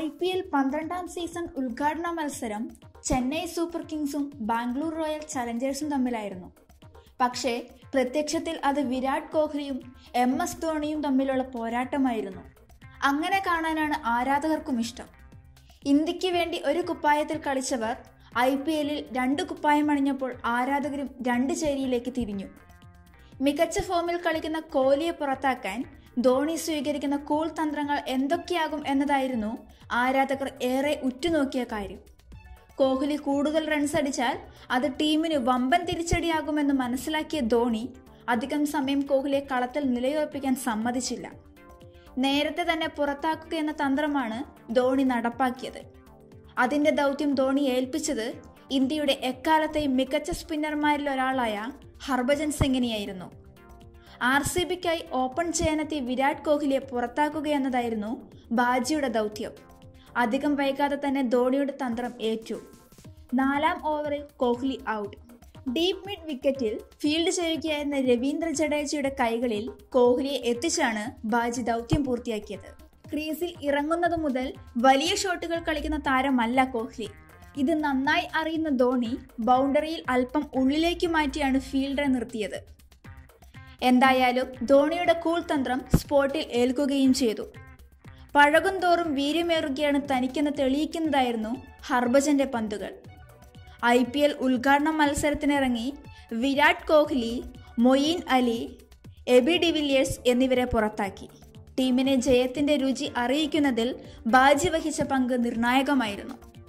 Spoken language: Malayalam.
ഐ പി എൽ പന്ത്രണ്ടാം സീസൺ ഉദ്ഘാടന മത്സരം ചെന്നൈ സൂപ്പർ കിങ്സും ബാംഗ്ലൂർ റോയൽ ചലഞ്ചേഴ്സും തമ്മിലായിരുന്നു. പക്ഷേ പ്രത്യക്ഷത്തിൽ അത് വിരാട് കോഹ്ലിയും എം എസ് ധോണിയും തമ്മിലുള്ള പോരാട്ടമായിരുന്നു. അങ്ങനെ കാണാനാണ് ആരാധകർക്കും ഇഷ്ടം. ഇന്ത്യയ്ക്ക് വേണ്ടി ഒരു കുപ്പായത്തിൽ കളിച്ചവർ ഐ പി എല്ലിൽ രണ്ട് കുപ്പായം അണിഞ്ഞപ്പോൾ ആരാധകരും രണ്ട് ചേരിയിലേക്ക് തിരിഞ്ഞു. മികച്ച ഫോമിൽ കളിക്കുന്ന കോഹ്ലിയെ പുറത്താക്കാൻ ധോണി സ്വീകരിക്കുന്ന കൂൾ തന്ത്രങ്ങൾ എന്തൊക്കെയാകും എന്നതായിരുന്നു ആരാധകർ ഏറെ ഉറ്റുനോക്കിയ കാര്യം. കോഹ്ലി കൂടുതൽ റൺസ് അടിച്ചാൽ അത് ടീമിന് വമ്പൻ തിരിച്ചടിയാകുമെന്ന് മനസ്സിലാക്കിയ ധോണി അധികം സമയം കോഹ്ലിയെ കളത്തിൽ നിലയുറപ്പിക്കാൻ സമ്മതിച്ചില്ല. നേരത്തെ തന്നെ പുറത്താക്കുക എന്ന തന്ത്രമാണ് ധോണി നടപ്പാക്കിയത്. അതിന്റെ ദൗത്യം ധോണി ഏൽപ്പിച്ചത് ഇന്ത്യയുടെ എക്കാലത്തെയും മികച്ച സ്പിന്നർമാരിൽ ഒരാളായ ഹർഭജൻ സിംഗിനെയായിരുന്നു. ആർ സി ബിക്കായി ഓപ്പൺ ചെയ്യാനെത്തിയ വിരാട് കോഹ്ലിയെ പുറത്താക്കുകയെന്നതായിരുന്നു ബാജിയുടെ ദൗത്യം. അധികം വൈകാതെ തന്നെ ധോണിയുടെ തന്ത്രം ഏറ്റു. നാലാം ഓവറിൽ കോഹ്ലി ഔട്ട്. ഡീപ് മിഡ് വിക്കറ്റിൽ ഫീൽഡ് ചെയ്യുകയായിരുന്ന രവീന്ദ്ര ജഡേജയുടെ കൈകളിൽ കോഹ്ലിയെ എത്തിച്ചാണ് ബാജി ദൗത്യം പൂർത്തിയാക്കിയത്. ക്രീസിൽ ഇറങ്ങുന്നത് മുതൽ വലിയ ഷോട്ടുകൾ കളിക്കുന്ന താരമല്ല കോഹ്ലി. ഇത് നന്നായി അറിയുന്ന ധോണി ബൗണ്ടറിയിൽ അല്പം ഉള്ളിലേക്ക് മാറ്റിയാണ് ഫീൽഡറെ നിർത്തിയത്. എന്തായാലും ധോണിയുടെ കൂൾ തന്ത്രം സ്പോട്ടിൽ ഏൽക്കുകയും ചെയ്തു. പഴകും തോറും വീര്യമേറുകയാണ് തനിക്കെന്ന് തെളിയിക്കുന്നതായിരുന്നു ഹർഭജന്റെ പന്തുകൾ. ഐ പി എൽ ഉദ്ഘാടന മത്സരത്തിനിറങ്ങി Virat Kohli Moeen Ali AB de Villiers എന്നിവരെ പുറത്താക്കി. ടീമിനെ ജയത്തിന്റെ രുചി അറിയിക്കുന്നതിൽ ബാജി വഹിച്ച പങ്ക് നിർണായകമായിരുന്നു.